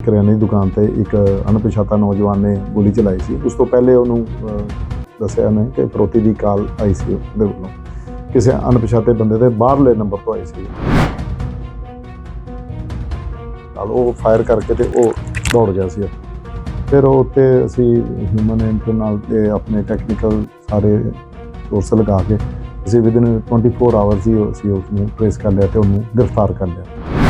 ਕਰਿਆਨੇ ਦੀ ਦੁਕਾਨ ਤੇ ਇੱਕ ਅਣਪਛਾਤਾ ਨੌਜਵਾਨ ਨੇ ਗੋਲੀ ਚਲਾਈ ਸੀ। ਉਸ ਤੋਂ ਪਹਿਲੇ ਉਹਨੂੰ ਦੱਸਿਆ ਨੇ ਕਿ ਫਰੋਤੀ ਦੀ ਕਾਲ ਆਈ ਸੀ ਉਹਦੇ ਵੱਲੋਂ। ਕਿਸੇ ਅਣਪਛਾਤੇ ਬੰਦੇ ਦੇ ਬਾਹਰਲੇ ਨੰਬਰ ਤੋਂ ਆਈ ਸੀ। ਕਾਲ ਉਹ ਫਾਇਰ ਕਰਕੇ ਤੇ ਉਹ ਦੌੜ ਗਿਆ ਸੀ। ਫਿਰ ਉਹ ਉੱਤੇ ਅਸੀਂ ਹਿਊਮਨ ਇੰਟਰ ਨਾਲ ਤੇ ਆਪਣੇ ਟੈਕਨੀਕਲ ਸਾਰੇ ਸੋਰਸ ਲਗਾ ਕੇ ਅਸੀਂ ਵਿਦਿਨ 24 ਆਵਰਸ ਹੀ ਅਸੀਂ ਉਸ ਨੂੰ ਟ੍ਰੇਸ ਕਰ ਲਿਆ ਤੇ ਉਹਨੂੰ ਗ੍ਰਿਫਤਾਰ ਕਰ ਲਿਆ।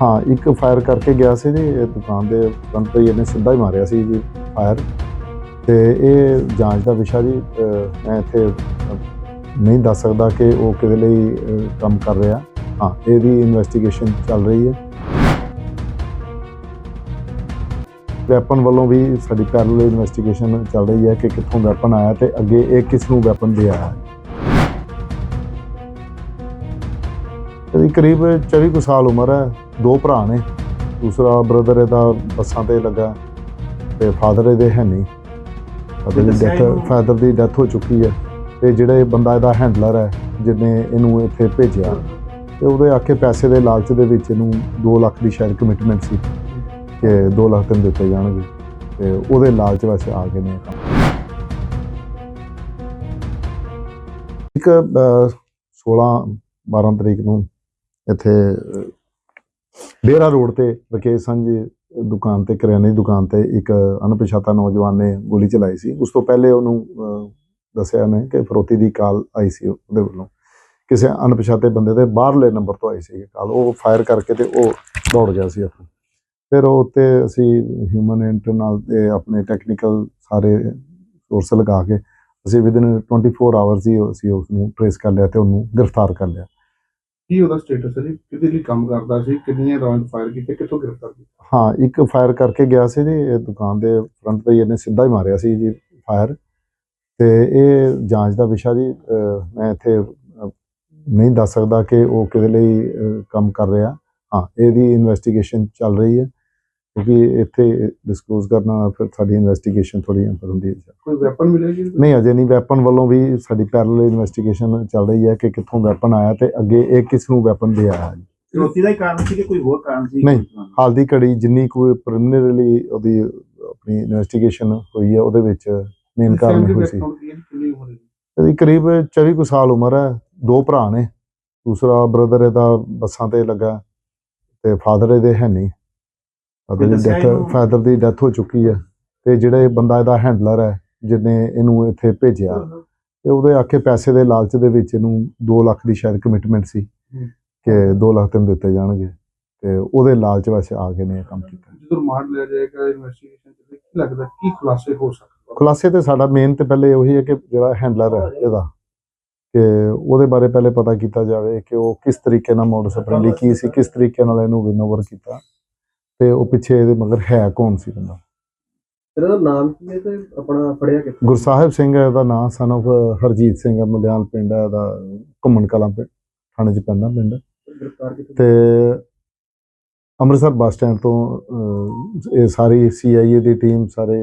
ਹਾਂ, ਇੱਕ ਫਾਇਰ ਕਰਕੇ ਗਿਆ ਸੀ ਜੀ, ਇਹ ਦੁਕਾਨ ਦੇ ਫਰੰਟ ਤੇ ਹੀ ਇਹਨੇ ਸਿੱਧਾ ਹੀ ਮਾਰਿਆ ਸੀ ਜੀ ਫਾਇਰ ਤੇ ਇਹ ਜਾਂਚ ਦਾ ਵਿਸ਼ਾ ਜੀ ਮੈਂ ਇੱਥੇ ਨਹੀਂ ਦੱਸ ਸਕਦਾ ਕਿ ਉਹ ਕਿਹਦੇ ਲਈ ਕੰਮ ਕਰ ਰਿਹਾ। ਹਾਂ, ਇਹਦੀ ਇਨਵੈਸਟੀਗੇਸ਼ਨ ਚੱਲ ਰਹੀ ਹੈ। ਵੈਪਨ ਵੱਲੋਂ ਵੀ ਸਾਡੀ ਪੈਰਲਲ ਇਨਵੈਸਟੀਗੇਸ਼ਨ ਚੱਲ ਰਹੀ ਹੈ ਕਿ ਕਿੱਥੋਂ ਵੈਪਨ ਆਇਆ ਤੇ ਅੱਗੇ ਇਹ ਕਿਸ ਨੂੰ ਵੈਪਨ ਦੇ ਆਇਆ। ਇਹਦੀ ਕਰੀਬ 24 ਕੁ ਸਾਲ ਉਮਰ ਹੈ। ਦੋ ਭਰਾ ਨੇ। ਦੂਸਰਾ ਬ੍ਰਦਰ ਇਹਦਾ ਬੱਸਾਂ ਤੇ ਲੱਗਾ ਤੇ ਫਾਦਰ ਇਹਦੇ ਹੈ ਨਹੀਂ। ਫਾਦਰ ਦੀ ਡੈਥ? ਫਾਦਰ ਦੀ ਡੈਥ ਹੋ ਚੁੱਕੀ ਹੈ ਤੇ ਜਿਹੜਾ ਇਹ ਬੰਦਾ ਇਹਦਾ ਹੈਂਡਲਰ ਹੈ ਜਿਹਨੇ ਇਹਨੂੰ ਇੱਥੇ ਭੇਜਿਆ ਤੇ ਉਹਦੇ ਆਖੇ ਪੈਸੇ ਦੇ ਲਾਲਚ ਦੇ ਵਿੱਚ ਇਹਨੂੰ 2 ਲੱਖ ਦੀ ਸ਼ਾਇਦ ਕਮਿਟਮੈਂਟ ਸੀ ਕਿ 2 ਲੱਖ ਤੈਨੂੰ ਦਿੱਤੇ ਜਾਣਗੇ ਤੇ ਉਹਦੇ ਲਾਲਚ ਵਿੱਚ ਆ ਗਏ ਨੇ ਕੰਮ। ਇੱਕ ਅਹ, 16 12 ਤਰੀਕ ਨੂੰ ਇੱਥੇ ਡੇਰਾ ਰੋਡ ਤੇ ਰਕੇਸ਼ ਸਾਂਝੀ ਦੁਕਾਨ ਤੇ, ਕਰਿਆਨੇ ਦੀ ਦੁਕਾਨ ਤੇ ਇੱਕ ਅਣਪਛਾਤਾ ਨੌਜਵਾਨ ਨੇ ਗੋਲੀ ਚਲਾਈ ਸੀ। ਉਸ ਤੋਂ ਪਹਿਲੇ ਉਹਨੂੰ ਦੱਸਿਆ ਨੇ ਕਿ ਫਰੋਤੀ ਦੀ ਕਾਲ ਆਈ ਸੀ ਉਹਦੇ ਵੱਲੋਂ। ਕਿਸੇ ਅਣਪਛਾਤੇ ਬੰਦੇ ਦੇ ਬਾਹਰਲੇ ਨੰਬਰ ਤੋਂ ਆਈ ਸੀ ਕਾਲ। ਉਹ ਫਾਇਰ ਕਰਕੇ ਤੇ ਉਹ ਦੌੜ ਗਿਆ ਸੀ ਉੱਥੋਂ ਫਿਰ ਉਹ ਉੱਤੇ ਅਸੀਂ ਹਿਊਮਨ ਇੰਟਰ ਨਾਲ ਤੇ ਆਪਣੇ ਟੈਕਨੀਕਲ ਸਾਰੇ ਸੋਰਸ ਲਗਾ ਕੇ ਅਸੀਂ ਵਿਦਿਨ 24 ਆਵਰਸ ਹੀ ਅਸੀਂ ਉਸ ਨੂੰ ਟ੍ਰੇਸ ਕਰ ਲਿਆ ਤੇ ਉਹਨੂੰ ਗ੍ਰਿਫਤਾਰ ਕਰ ਲਿਆ। ਕੀ ਉਹਦਾ ਸਟੇਟਸ ਹੈ ਜੀ? ਕਿਹਦੇ ਲਈ ਕੰਮ ਕਰਦਾ ਸੀ? ਕਿੰਨੀਆਂ ਰਾਉਂਡ ਫਾਇਰ ਕੀਤੇ? ਕਿੱਥੋਂ ਗ੍ਰਿਫਤਾਰ ਕੀਤਾ? ਹਾਂ, ਇੱਕ ਫਾਇਰ ਕਰਕੇ ਗਿਆ ਸੀ ਜੀ, ਇਹ ਦੁਕਾਨ ਦੇ ਫਰੰਟ ਤੇ ਹੀ ਇਹਨੇ ਸਿੱਧਾ ਹੀ ਮਾਰਿਆ ਸੀ ਜੀ ਫਾਇਰ ਤੇ ਇਹ ਜਾਂਚ ਦਾ ਵਿਸ਼ਾ ਜੀ ਮੈਂ ਇੱਥੇ ਨਹੀਂ ਦੱਸ ਸਕਦਾ ਕਿ ਉਹ ਕਿਹਦੇ ਲਈ ਕੰਮ ਕਰ ਰਿਹਾ। ਹਾਂ, ਇਹਦੀ ਇਨਵੈਸਟੀਗੇਸ਼ਨ ਚੱਲ ਰਹੀ ਹੈ। ਕਿਉਂਕਿ ਇੱਥੇ ਡਿਸਕਲੋਜ਼ ਕਰਨਾ ਫਿਰ ਸਾਡੀ ਇਨਵੈਸਟੀਗੇਸ਼ਨ ਥੋੜੀ ਅੰਦਰ ਹੁੰਦੀ ਹੈ ਕੋਈ ਵੈਪਨ ਮਿਲਿਆ ਜੀ ਨਹੀਂ ਅਜੇ ਨਹੀਂ ਵੈਪਨ ਵੱਲੋਂ ਵੀ ਸਾਡੀ ਪੈਰਲਲ ਇਨਵੈਸਟੀਗੇਸ਼ਨ ਚੱਲ ਰਹੀ ਹੈ ਕਿ ਕਿੱਥੋਂ ਵੈਪਨ ਆਇਆ ਤੇ ਅੱਗੇ ਇਹ ਕਿਸ ਨੂੰ ਵੈਪਨ ਦੇ ਆਇਆ ਹੈ ਚੁਣੌਤੀ ਦਾ ਹੀ ਕਾਰਨ ਸੀ ਕਿ ਕੋਈ ਹੋਰ ਕਾਰਨ ਸੀ? ਨਹੀਂ। ਹਾਲ ਦੀ ਘੜੀ ਜਿੰਨੀ ਕੋਈ ਪ੍ਰੀਲਿਮਿਨਰੀ ਉਹਦੀ ਆਪਣੀ ਇਨਵੈਸਟੀਗੇਸ਼ਨ ਹੋਈ ਹੈ ਉਹਦੇ ਵਿੱਚ ਮੇਨ ਕਾਰਨ ਹੋਈ ਸੀ? ਇਹਦੀ ਕਰੀਬ 24 ਕੁ ਸਾਲ ਉਮਰ ਹੈ ਦੋ ਭਰਾ ਨੇ। ਦੂਸਰਾ ਬ੍ਰਦਰ ਇਹਦਾ ਬੱਸਾਂ ਤੇ ਲੱਗਾ ਤੇ ਫਾਦਰ ਇਹਦੇ ਹੈ ਨਹੀਂ। ਫਾਦਰ ਦੀ ਦੱਸਿਆ ਡੈਥ? ਫਾਦਰ ਦੀ ਡੈਥ ਹੋ ਚੁੱਕੀ ਹੈ ਤੇ ਜਿਹੜਾ ਇਹ ਬੰਦਾ ਇਹਦਾ ਹੈਂਡਲਰ ਹੈ ਜਿਹਨੇ ਇਹਨੂੰ ਇੱਥੇ ਭੇਜਿਆ। ਤੇ ਉਹਦੇ ਆਖੇ ਪੈਸੇ ਦੇ ਲਾਲਚ ਦੇ ਵਿੱਚ ਇਹਨੂੰ 2 ਲੱਖ ਦੀ ਸ਼ਾਇਦ ਕਮਿਟਮੈਂਟ ਸੀ। ਕਿ 2 ਲੱਖ ਤੈਨੂੰ ਦਿੱਤੇ ਜਾਣਗੇ। ਤੇ ਉਹਦੇ ਲਾਲਚ ਵਿੱਚ ਆ ਕੇ ਨੇ ਇਹ ਕੰਮ ਕੀਤਾ। ਜਦੋਂ ਰਿਮਾਂਡ ਲਿਆ ਜਾਏਗਾ ਇਨਵੈਸਟੀਗੇਸ਼ਨ ਚ ਕੀ ਲੱਗਦਾ ਕੀ ਖੁਲਾਸੇ ਹੋ ਸਕਦੇ ਖੁਲਾਸੇ ਤੇ ਸਾਡਾ ਮੇਨ ਤੇ ਪਹਿਲੇ ਉਹੀ ਹੈ ਕਿ ਜਿਹੜਾ ਹੈਂਡਲਰ ਹੈ ਇਹਦਾ ਕਿ ਉਹਦੇ ਬਾਰੇ ਪਹਿਲੇ ਪਤਾ ਕੀਤਾ ਜਾਵੇ ਕਿ ਉਹ ਕਿਸ ਤਰੀਕੇ ਨਾਲ ਮੋਡਸ ਆਪਰੈਂਡੀ ਕੀ ਸੀ ਕਿਸ ਤਰੀਕੇ ਨਾਲ ਇਹਨੂੰ ਵਿਨ ਓਵਰ ਕੀਤਾ। ਤੇ ਉਹ ਪਿੱਛੇ ਇਹਦੇ ਮਗਰ ਹੈ ਕੌਣ ਸੀ ਬੰਦਾ? ਇਹਦਾ ਨਾਮ ਕੀ ਹੈ ਤੇ ਆਪਣਾ ਫੜਿਆ ਕਿੱਥੇ? ਗੁਰਸਾਹਿਬ ਸਿੰਘ ਹੈ ਇਹਦਾ ਨਾਮ ਸਨ of ਹਰਜੀਤ ਸਿੰਘ ਹੈ ਮੁਲਿਆਲ ਪਿੰਡ ਹੈ ਇਹਦਾ ਘੁੰਮਣ ਕਲਾਂ ਪਿੰਡ ਥਾਣੇ ਚ ਪੈਂਦਾ ਪਿੰਡ। ਗ੍ਰਿਫਤਾਰ ਕੀਤਾ ਤੇ ਅੰਮ੍ਰਿਤਸਰ ਬੱਸ ਸਟੈਂਡ ਤੋਂ ਇਹ ਸਾਰੀ ਸੀਆਈਏ ਦੀ ਟੀਮ ਸਾਰੇ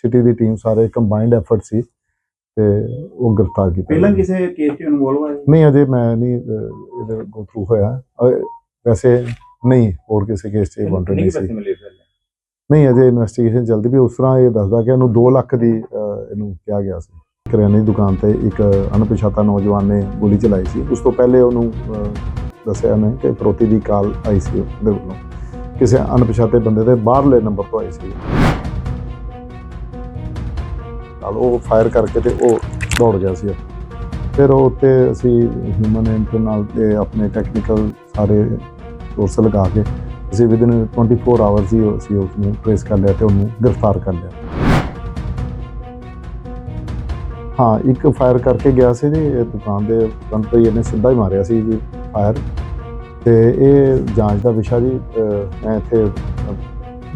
ਸਿਟੀ ਦੀ ਟੀਮ ਸਾਰੇ ਕੰਬਾਈਨਡ ਐਫਰਟ ਸੀ ਤੇ ਉਹ ਗ੍ਰਿਫਤਾਰ ਕੀਤਾ। ਪਹਿਲਾਂ। ਕਿਸੇ ਕੇਸ 'ਚ ਇਨਵੋਲਵ ਹੋਇਆ ਨਹੀਂ ਅਜੇ ਮੈਂ ਨਹੀਂ ਇਹਦੇ ਗੋ ਥਰੂ ਹੋਇਆ। ਵੈਸੇ ਨਹੀਂ ਹੋਰ ਕਿਸੇ ਕੇਸ 'ਚ ਵਾਂਟਡ ਨਹੀਂ ਸੀ। ਨਹੀਂ ਅਜੇ ਇਨਵੈਸਟੀਗੇਸ਼ਨ ਚੱਲਦੀ ਵੀ ਉਸ ਤਰ੍ਹਾਂ ਇਹ ਦੱਸਦਾ ਕਿ ਇਹਨੂੰ 2 ਲੱਖ ਦੀ ਇਹਨੂੰ ਕਿਹਾ ਗਿਆ ਸੀ। ਕਰਿਆਨੇ ਦੀ ਦੁਕਾਨ ਤੇ ਇੱਕ ਅਣਪਛਾਤਾ ਨੌਜਵਾਨ ਨੇ ਗੋਲੀ ਚਲਾਈ ਸੀ। ਉਸ ਤੋਂ ਪਹਿਲੇ ਉਹਨੂੰ ਦੱਸਿਆ ਨੇ ਕਿ ਫਰੋਤੀ ਦੀ ਕਾਲ ਆਈ ਸੀ ਉਹਦੇ ਵੱਲੋਂ। ਕਿਸੇ ਅਣਪਛਾਤੇ ਬੰਦੇ ਦੇ ਬਾਹਰਲੇ ਨੰਬਰ ਤੋਂ ਆਈ ਸੀ। ਕਾਲ ਉਹ ਫਾਇਰ ਕਰਕੇ ਤੇ ਉਹ ਦੌੜ ਗਿਆ ਸੀ। ਫਿਰ ਉਹ ਉੱਤੇ ਅਸੀਂ ਹਿਊਮਨ ਨਾਲ ਤੇ ਆਪਣੇ ਟੈਕਨੀਕਲ ਸਾਰੇ ਸੋਰਸ ਲਗਾ ਕੇ ਅਸੀਂ ਵਿਦਿਨ 24 ਆਵਰਸ ਹੀ ਅਸੀਂ ਉਸ ਨੂੰ ਟ੍ਰੇਸ ਕਰ ਲਿਆ ਤੇ ਉਹਨੂੰ ਗ੍ਰਿਫਤਾਰ ਕਰ ਲਿਆ। ਹਾਂ, ਇੱਕ ਫਾਇਰ ਕਰਕੇ ਗਿਆ ਸੀ ਜੀ, ਇਹ ਦੁਕਾਨ ਦੇ ਫਰੰਟ ਤੇ ਇਹਨੇ ਸਿੱਧਾ ਹੀ ਮਾਰਿਆ ਸੀ ਜੀ ਫਾਇਰ ਤੇ ਇਹ ਜਾਂਚ ਦਾ ਵਿਸ਼ਾ ਜੀ ਮੈਂ ਇੱਥੇ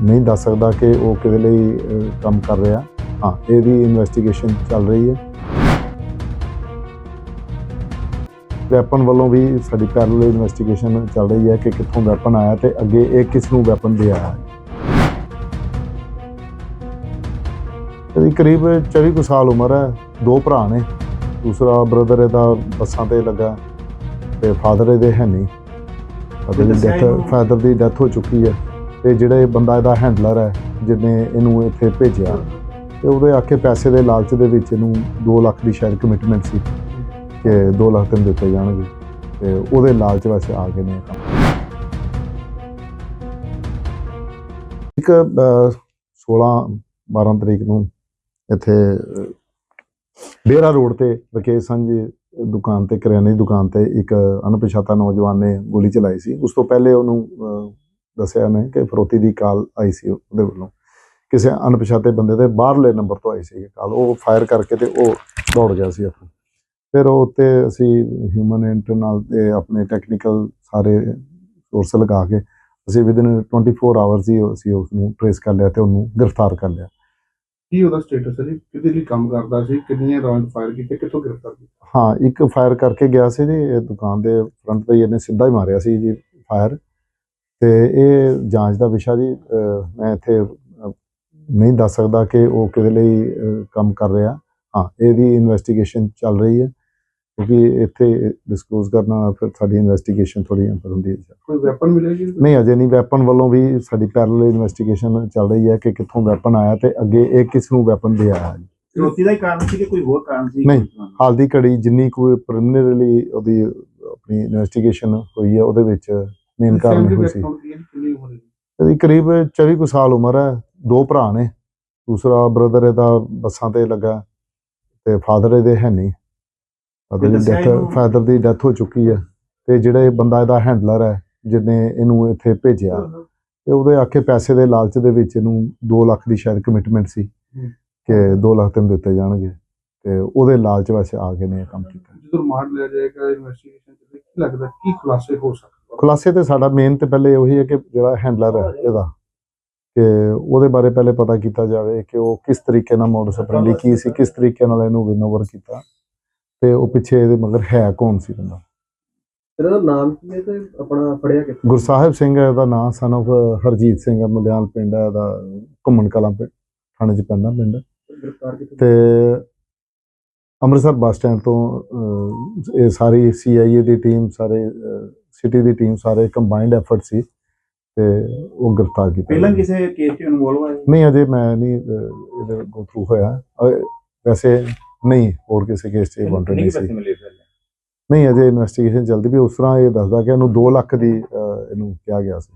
ਨਹੀਂ ਦੱਸ ਸਕਦਾ ਕਿ ਉਹ ਕਿਹਦੇ ਲਈ ਕੰਮ ਕਰ ਰਿਹਾ। ਹਾਂ, ਇਹਦੀ ਇਨਵੈਸਟੀਗੇਸ਼ਨ ਚੱਲ ਰਹੀ ਹੈ। ਵੈਪਨ ਵੱਲੋਂ ਵੀ ਸਾਡੀ ਪੈਰਲਲ ਇਨਵੈਸਟੀਗੇਸ਼ਨ ਚੱਲ ਰਹੀ ਹੈ ਕਿ ਕਿੱਥੋਂ ਵੈਪਨ ਆਇਆ ਤੇ ਅੱਗੇ ਇਹ ਕਿਸ ਨੂੰ ਵੈਪਨ ਦੇ ਆਇਆ। ਹੈ ਇਹਦੀ ਕਰੀਬ 24 ਕੁ ਸਾਲ ਉਮਰ ਹੈ ਦੋ ਭਰਾ ਨੇ ਦੂਸਰਾ ਬ੍ਰਦਰ ਇਹਦਾ ਬੱਸਾਂ ਤੇ ਲੱਗਾ ਤੇ ਫਾਦਰ ਇਹਦੇ ਹੈ ਨਹੀਂ। ਦੱਸਿਆ ਡੈਥ? ਫਾਦਰ ਦੀ ਡੈਥ ਹੋ ਚੁੱਕੀ ਹੈ ਤੇ ਜਿਹੜੇ ਬੰਦਾ ਇਹਦਾ ਹੈਂਡਲਰ ਹੈ ਜਿਹਨੇ ਇਹਨੂੰ ਇੱਥੇ ਭੇਜਿਆ ਤੇ ਉਹਦੇ ਆਖੇ ਪੈਸੇ ਦੇ ਲਾਲਚ ਦੇ ਵਿੱਚ ਇਹਨੂੰ 2 ਲੱਖ ਦੀ ਸ਼ਾਇਦ ਕਮਿਟਮੈਂਟ ਸੀ। ਕਿ 2 ਲੱਖ ਤੈਨੂੰ ਦਿੱਤੇ ਜਾਣਗੇ ਤੇ ਉਹਦੇ ਲਾਲਚ ਵਾਸਤੇ ਆ ਗਏ ਨੇ ਇੱਕ ਅਹ, 16 12 ਤਰੀਕ ਨੂੰ ਇੱਥੇ ਡੇਰਾ ਰੋਡ ਤੇ ਰਕੇਸ਼ ਸੰਜੀ ਦੁਕਾਨ ਤੇ ਕਰਿਆਨੇ ਦੀ ਦੁਕਾਨ ਤੇ ਇੱਕ ਅਣਪਛਾਤਾ ਨੌਜਵਾਨ ਨੇ ਗੋਲੀ ਚਲਾਈ ਸੀ। ਉਸ ਤੋਂ ਪਹਿਲੇ ਉਹਨੂੰ ਅਹ, ਦੱਸਿਆ ਨੇ ਕਿ ਫਰੋਤੀ ਦੀ ਕਾਲ ਆਈ ਸੀ ਉਹਦੇ ਵੱਲੋਂ। ਕਿਸੇ ਅਣਪਛਾਤੇ ਬੰਦੇ ਦੇ ਬਾਹਰਲੇ ਨੰਬਰ ਤੋਂ ਆਈ ਸੀ ਕਾਲ। ਉਹ ਫਾਇਰ ਕਰਕੇ ਤੇ ਉਹ ਦੌੜ ਗਿਆ ਸੀ ਆਪਣਾ ਫਿਰ ਉਹ ਉੱਤੇ ਅਸੀਂ ਹਿਊਮਨ ਇੰਟਰਨਲ ਤੇ ਆਪਣੇ ਟੈਕਨੀਕਲ ਸਾਰੇ ਸੋਰਸ ਲਗਾ ਕੇ ਅਸੀਂ ਵਿਦਿਨ 24 ਆਵਰਸ ਹੀ ਅਸੀਂ ਉਸ ਨੂੰ ਟ੍ਰੇਸ ਕਰ ਲਿਆ ਤੇ ਉਹਨੂੰ ਗ੍ਰਿਫਤਾਰ ਕਰ ਲਿਆ। ਕੀ ਉਹਦਾ ਸਟੇਟਸ ਹੈ ਜੀ? ਕਿਹਦੇ ਲਈ ਕੰਮ ਕਰਦਾ ਸੀ? ਕਿੰਨੀਆਂ ਰਾਉਂਡ ਫਾਇਰ ਕੀਤੇ? ਕਿੱਥੋਂ ਗ੍ਰਿਫਤਾਰ ਕੀਤਾ? ਹਾਂ ਇੱਕ ਫਾਇਰ ਕਰਕੇ ਗਿਆ ਸੀ ਜੀ ਇਹ ਦੁਕਾਨ ਦੇ ਫਰੰਟ ਤੇ ਇਹਨੇ ਸਿੱਧਾ ਹੀ ਮਾਰਿਆ ਸੀ ਜੀ ਫਾਇਰ ਤੇ ਇਹ ਜਾਂਚ ਦਾ ਵਿਸ਼ਾ ਜੀ ਮੈਂ ਇੱਥੇ ਨਹੀਂ ਦੱਸ ਸਕਦਾ ਕਿ ਉਹ ਕਿਹਦੇ ਲਈ ਕੰਮ ਕਰ ਰਿਹਾ। ਹਾਂ ਇਹਦੀ ਇਨਵੈਸਟੀਗੇਸ਼ਨ ਚੱਲ ਰਹੀ ਹੈ। ਕਿਉਂਕਿ ਇੱਥੇ ਡਿਸਕਲੋਜ਼ ਕਰਨਾ ਫਿਰ ਸਾਡੀ ਇਨਵੈਸਟੀਗੇਸ਼ਨ ਥੋੜੀ ਅੰਦਰ ਹੁੰਦੀ ਹੈ ਕੋਈ ਵੈਪਨ ਮਿਲਿਆ ਜੀ ਨਹੀਂ ਅਜੇ ਨਹੀਂ ਵੈਪਨ ਵੱਲੋਂ ਵੀ ਸਾਡੀ ਪੈਰਲਲ ਇਨਵੈਸਟੀਗੇਸ਼ਨ ਚੱਲ ਰਹੀ ਹੈ ਕਿ ਕਿੱਥੋਂ ਵੈਪਨ ਆਇਆ ਤੇ ਅੱਗੇ ਇਹ ਕਿਸ ਨੂੰ ਵੈਪਨ ਦੇ ਆਇਆ ਜੀ। ਫਿਰੋਤੀ ਦਾ ਹੀ ਕਾਰਨ ਸੀ ਕਿ ਕੋਈ ਹੋਰ ਕਾਰਨ ਸੀ? ਨਹੀਂ। ਹਾਲ ਦੀ ਘੜੀ ਜਿੰਨੀ ਕੋਈ ਪ੍ਰੀਲਿਮਿਨਰੀ ਉਹਦੀ ਆਪਣੀ ਇਨਵੈਸਟੀਗੇਸ਼ਨ ਹੋਈ ਹੈ ਉਹਦੇ ਵਿੱਚ ਮੇਨ ਕਾਰਨ ਇਹ ਸੀ? ਇਹਦੀ? ਕਰੀਬ 24 ਕੁ ਸਾਲ ਉਮਰ ਹੈ ਦੋ ਭਰਾ ਨੇ। ਦੂਸਰਾ ਬ੍ਰਦਰ ਇਹਦਾ ਬੱਸਾਂ ਤੇ ਲੱਗਾ ਤੇ ਫਾਦਰ ਇਹਦੇ ਹੈ ਨਹੀਂ। ਫਾਦਰ ਦੀ ਦੱਸਿਆ ਡੈਥ ਇਹਨੂੰ? ਫਾਦਰ ਦੀ ਡੈਥ ਹੋ ਚੁੱਕੀ ਹੈ ਤੇ ਜਿਹੜਾ ਇਹ ਬੰਦਾ ਇਹਦਾ ਹੈਂਡਲਰ ਹੈ ਜਿਹਨੇ ਇਹਨੂੰ ਇੱਥੇ ਭੇਜਿਆ ਤੇ ਉਹਦੇ ਆਖੇ ਪੈਸੇ ਦੇ ਲਾਲਚ ਦੇ ਵਿੱਚ ਇਹਨੂੰ 2 ਲੱਖ ਦੀ ਸ਼ਾਇਦ ਕਮਿਟਮੈਂਟ ਸੀ। ਕਿ 2 ਲੱਖ ਤੈਨੂੰ ਦਿੱਤੇ ਜਾਣਗੇ ਤੇ ਉਹਦੇ ਲਾਲਚ ਵਾਸਤੇ ਆ ਗਏ ਨੇ ਇਹ ਕੰਮ ਕੀਤਾ ਜਦੋਂ ਰਿਮਾਂਡ ਲਿਆ ਜਾਏਗਾ ਇਨਵੈਸਟੀਗੇਸ਼ਨ ਤੇ ਕੀ ਲੱਗਦਾ ਕੀ ਖੁਲਾਸੇ ਹੋ ਸਕਦੇ ਖੁਲਾਸੇ ਤੇ ਸਾਡਾ ਮੇਨ ਤੇ ਪਹਿਲੇ ਉਹੀ ਹੈ ਕਿ ਜਿਹੜਾ ਹੈਂਡਲਰ ਹੈ ਇਹਦਾ ਕਿ ਉਹਦੇ ਬਾਰੇ ਪਹਿਲੇ ਪਤਾ ਕੀਤਾ ਜਾਵੇ ਕਿ ਉਹ ਕਿਸ ਤਰੀਕੇ ਨਾਲ ਮੋਡਸ ਆਪਰੈਂਡੀ ਕੀ ਸੀ ਕਿਸ ਤਰੀਕੇ ਨਾਲ ਇਹਨੂੰ ਵਿਨੋਵਰ ਕੀਤਾ ਤੇ ਉਹ ਪਿੱਛੇ ਇਹਦੇ ਮਗਰ ਹੈ ਕੌਣ ਸੀ ਬੰਦਾ? ਇਹਨਾਂ ਦਾ ਨਾਮ ਕੀ ਹੈ ਤੇ ਆਪਣਾ ਫੜਿਆ ਕਿੱਥੇ? ਗੁਰਸਾਹਿਬ ਸਿੰਘ ਹੈ ਇਹਦਾ ਨਾਂ ਸਨ of ਹਰਜੀਤ ਸਿੰਘ ਹੈ ਮਲਿਆਲ ਪਿੰਡ ਹੈ ਇਹਦਾ ਘੁੰਮਣ ਕਲਾਂ ਪਿੰਡ ਥਾਣੇ ਚ ਪੈਂਦਾ ਪਿੰਡ। ਗ੍ਰਿਫਤਾਰ ਕਿੱਥੇ? ਤੇ ਅੰਮ੍ਰਿਤਸਰ ਬੱਸ ਸਟੈਂਡ ਤੋਂ ਇਹ ਸਾਰੀ ਸੀਆਈਏ ਦੀ ਟੀਮ ਸਾਰੇ ਸਿਟੀ ਦੀ ਟੀਮ ਸਾਰੇ ਕੰਬਾਈਨਡ ਐਫਰਟ ਸੀ ਤੇ ਉਹ ਗ੍ਰਿਫਤਾਰ ਕੀਤਾ। ਪਹਿਲਾਂ। ਕਿਸੇ ਕੇਸ 'ਚ ਇਨਵੋਲਵ ਆਏ ਨਹੀਂ ਅਜੇ ਮੈਂ ਨਹੀਂ ਇਹਦੇ ਗੋ ਥਰੂ ਹੋਇਆ। ਵੈਸੇ ਨਹੀਂ ਹੋਰ ਕਿਸੇ ਕੇਸ 'ਚ ਵਾਂਟਡ ਨਹੀਂ ਸੀ। ਨਹੀਂ ਅਜੇ ਇਨਵੈਸਟੀਗੇਸ਼ਨ ਚੱਲਦੀ ਵੀ ਉਸ ਤਰ੍ਹਾਂ ਇਹ ਦੱਸਦਾ ਕਿ ਇਹਨੂੰ 2 ਲੱਖ ਦੀ ਇਹਨੂੰ ਕਿਹਾ ਗਿਆ ਸੀ।